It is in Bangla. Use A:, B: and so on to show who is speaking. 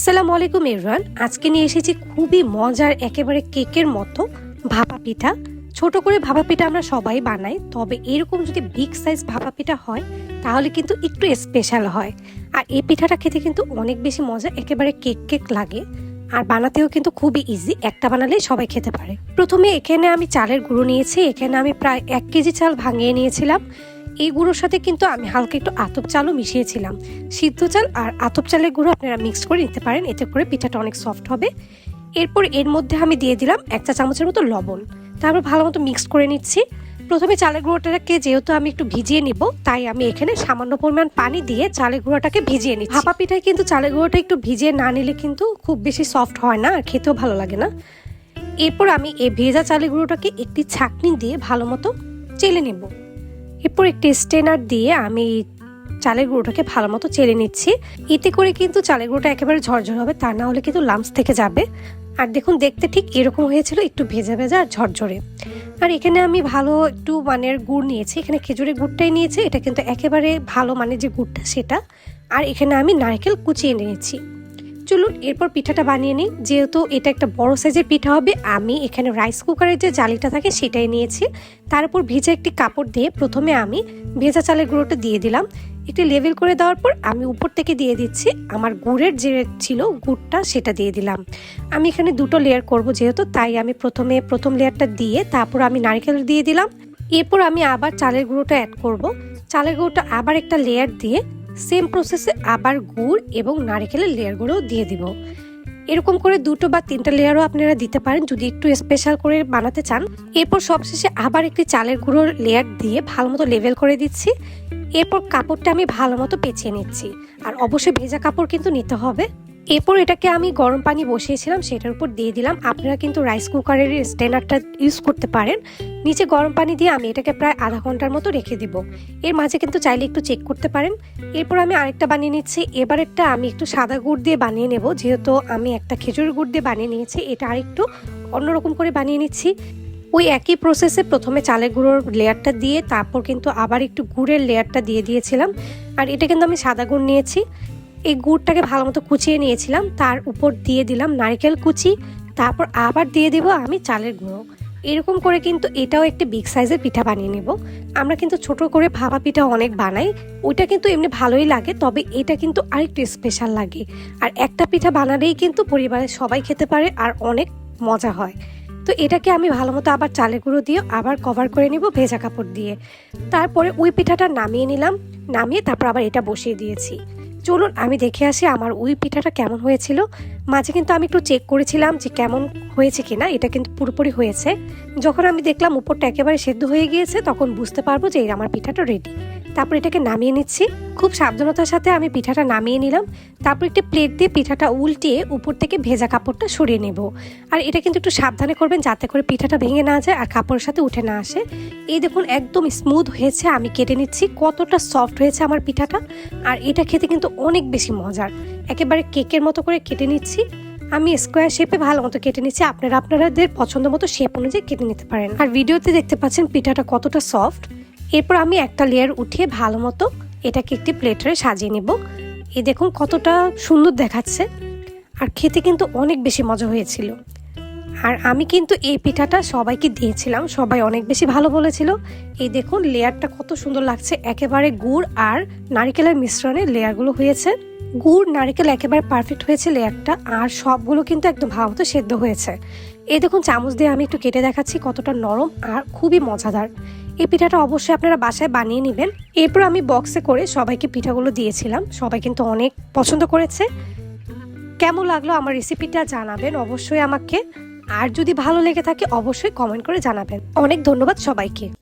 A: আসসালামু আলাইকুম ইররান আজকে নিয়ে এসেছি খুবই মজার একেবারে কেকের মতো ভাপা পিঠা। ছোট করে ভাপা পিঠা আমরা সবাই বানাই, তবে এরকম যদি বিগ সাইজ ভাপা পিঠা হয়, তাহলে কিন্তু একটু স্পেশাল হয়। আর এই পিঠাটা খেতে কিন্তু অনেক বেশি মজা, একেবারে কেক কেক লাগে। আর বানাতেও কিন্তু খুবই ইজি একটা বানালেই সবাই খেতে পারে। প্রথমে এখানে আমি চালের গুঁড়ো নিয়েছি, এখানে আমি প্রায় এক কেজি চাল ভাঙিয়ে নিয়েছিলাম। এই গুঁড়োর সাথে কিন্তু আমি হালকা একটু আতপ চালও মিশিয়েছিলাম। সিদ্ধ চাল আর আতপ চালের গুঁড়ো আপনারা মিক্স করে নিতে পারেন, এতে করে পিঠাটা অনেক সফট হবে। এরপর এর মধ্যে আমি দিয়ে দিলাম এক চা চামচের মতো লবণ। তারপর ভালো মতো মিক্স করে নিচ্ছি। প্রথমে চালের গুঁড়োটাকে যেহেতু আমি একটু ভিজিয়ে নিব, তাই আমি এখানে সামান্য পরিমাণ পানি দিয়ে চালের গুঁড়োটাকে ভিজিয়ে নিই ভাপা পিঠায় কিন্তু চালের গুঁড়োটা একটু ভিজিয়ে না নিলে কিন্তু খুব বেশি সফট হয় না, আর খেতেও ভালো লাগে না। এরপর আমি এই ভেজা চালের গুঁড়োটাকে একটি ছাকনি দিয়ে ভালো মতো চেলে নেব। এরপর একটি স্টেনার দিয়ে আমি চালের গুঁড়োটাকে ভালো মতো চেলে নিচ্ছি। এতে করে কিন্তু চালের গুঁড়োটা একেবারে ঝরঝর হবে, তা না হলে কিন্তু লামস থেকে যাবে। আর দেখুন, দেখতে ঠিক এরকম হয়েছিল, একটু ভেজা ভেজা আর ঝরঝরে। আর এখানে আমি ভালো একটু মানের গুড় নিয়েছি। এখানে খেজুরের গুড়টাই নিয়েছি, এটা কিন্তু একেবারে ভালো মানের যে গুড়টা সেটা। আর এখানে আমি নারকেল কুচিয়ে নিয়েছি। চলুন, এরপর পিঠাটা বানিয়ে নিই। যেহেতু এটা একটা বড় সাইজের পিঠা হবে, আমি এখানে রাইস কুকারের যে জালিটা থাকে সেটাই নিয়েছি। তার উপর ভিজে একটি কাপড় দিয়ে প্রথমে আমি ভেজা চালের গুঁড়োটা দিয়ে দিলাম। একটু লেভেল করে দেওয়ার পর আমি উপর থেকে দিয়ে দিচ্ছি আমার গুড়ের যে ছিল গুড়টা সেটা দিয়ে দিলাম। আমি এখানে দুটো লেয়ার করব যেহেতু, তাই আমি প্রথমে প্রথম লেয়ারটা দিয়ে তারপর আমি নারকেল দিয়ে দিলাম। এরপর আমি আবার চালের গুঁড়োটা অ্যাড করব। চালের গুঁড়োটা আবার একটা লেয়ার দিয়ে সেম প্রসেসে আবার গুড় এবং নারিকেলের লেয়ারগুলো দিয়ে দিব। এরকম করে দুটো বা তিনটা লেয়ারও আপনারা দিতে পারেন যদি একটু স্পেশাল করে বানাতে চান। এরপর সবশেষে আবার একটি চালের গুঁড়োর লেয়ার দিয়ে ভালো মতো লেভেল করে দিচ্ছি। এরপর কাপড়টা আমি ভালো মতো পেঁচিয়ে নিচ্ছি। আর অবশ্যই ভেজা কাপড় কিন্তু নিতে হবে। এরপর এটাকে আমি গরম পানি বসিয়েছিলাম, সেটার উপর দিয়ে দিলাম। আপনারা কিন্তু রাইস কুকারের স্ট্যান্ডারটা ইউজ করতে পারেন। নিচে গরম পানি দিয়ে আমি এটাকে প্রায় আধা ঘণ্টার মতো রেখে দিব। এর মাঝে কিন্তু চাইলে একটু চেক করতে পারেন। এরপর আমি আরেকটা বানিয়ে নিচ্ছি। এবারেরটা আমি একটু সাদা গুড় দিয়ে বানিয়ে নেব, যেহেতু আমি একটা খেজুর গুড় দিয়ে বানিয়ে নিয়েছি। এটা আরেকটু অন্যরকম করে বানিয়ে নিচ্ছি। ওই একই প্রসেসে প্রথমে চালের গুঁড়োর লেয়ারটা দিয়ে, তারপর কিন্তু আবার একটু গুড়ের লেয়ারটা দিয়ে দিয়েছিলাম। আর এটা কিন্তু আমি সাদা গুড় নিয়েছি। এই গুড়টাকে ভালো মতো কুচিয়ে নিয়েছিলাম। তার উপর দিয়ে দিলাম নারকেল কুচি, তারপর আবার দিয়ে দিব আমি চালের গুঁড়ো। এরকম করে কিন্তু এটাও একটি বিগ সাইজের পিঠা বানিয়ে নেব। আমরা কিন্তু ছোট করে ভাপা পিঠা অনেক বানাই, ওইটা কিন্তু এমনি ভালোই লাগে, তবে এটা কিন্তু আরেকটু স্পেশাল লাগে। আর একটা পিঠা বানালেই কিন্তু পরিবারের সবাই খেতে পারে আর অনেক মজা হয়। তো এটাকে আমি ভালো মতো আবার চালের গুঁড়ো দিয়ে আবার কভার করে নিব ভেজা কাপড় দিয়ে। তারপরে ওই পিঠাটা নামিয়ে নিলাম, নামিয়ে তারপর আবার এটা বসিয়ে দিয়েছি। চলুন আমি দেখে আসি আমার ওই পিঠাটা কেমন হয়েছিল। মাঝে কিন্তু আমি একটু চেক করেছিলাম যে কেমন হয়েছে কি না এটা কিন্তু পুরোপুরি হয়েছে। যখন আমি দেখলাম উপরটা একেবারে সেদ্ধ হয়ে গিয়েছে, তখন বুঝতে পারব যে আমার পিঠাটা রেডি তারপর এটাকে নামিয়ে নিচ্ছি। খুব সাবধানতার সাথে আমি পিঠাটা নামিয়ে নিলাম। তারপর একটি প্লেট দিয়ে পিঠাটা উল্টিয়ে উপর থেকে ভেজা কাপড়টা সরিয়ে নেব। আর এটা কিন্তু একটু সাবধানে করবেন যাতে করে পিঠাটা ভেঙে না যায় আর কাপড়ের সাথে উঠে না আসে। এই দেখুন, একদম স্মুথ হয়েছে। আমি কেটে নিচ্ছি। কতটা সফট হয়েছে আমার পিঠাটা। আর এটা খেতে কিন্তু অনেক বেশি মজার। একেবারে কেকের মতো করে কেটে নিচ্ছি। আমি স্কোয়ার শেপে ভালো মতো কেটে নিচ্ছি। আপনারা আপনাদের পছন্দ মতো শেপ অনুযায়ী কেটে নিতে পারেন। আর ভিডিওতে দেখতে পাচ্ছেন পিঠাটা কতটা সফট এরপর আমি একটা লেয়ার উঠিয়ে ভালো মতো এটাকে একটি প্লেটারে সাজিয়ে নেব। এই দেখুন কতটা সুন্দর দেখাচ্ছে। আর খেতে কিন্তু অনেক বেশি মজা হয়েছিল। আর আমি কিন্তু এই পিঠাটা সবাইকে দিয়েছিলাম, সবাই অনেক বেশি ভালো বলেছিল। এই দেখুন লেয়ারটা কত সুন্দর লাগছে, একেবারে গুড় আর নারিকেলের মিশ্রণে লেয়ারগুলো হয়েছে। গুড়, নারিকেল একেবারে পারফেক্ট হয়েছে লেয়ারটা আর সবগুলো কিন্তু একদম ভালো মতো সেদ্ধ হয়েছে। এই দেখুন চামচ দিয়ে আমি একটু কেটে দেখাচ্ছি কতটা নরম আর খুবই মজাদার। এই পিঠাটা অবশ্যই আপনারা বাসায় বানিয়ে নেবেন। এরপর আমি বক্সে করে সবাইকে পিঠাগুলো দিয়েছিলাম। সবাই কিন্তু অনেক পছন্দ করেছে। কেমন লাগল আমার রেসিপিটা জানাবেন অবশ্যই আমাকে। আর যদি ভালো লেগে থাকে, অবশ্যই কমেন্ট করে জানাবেন। অনেক ধন্যবাদ সবাইকে।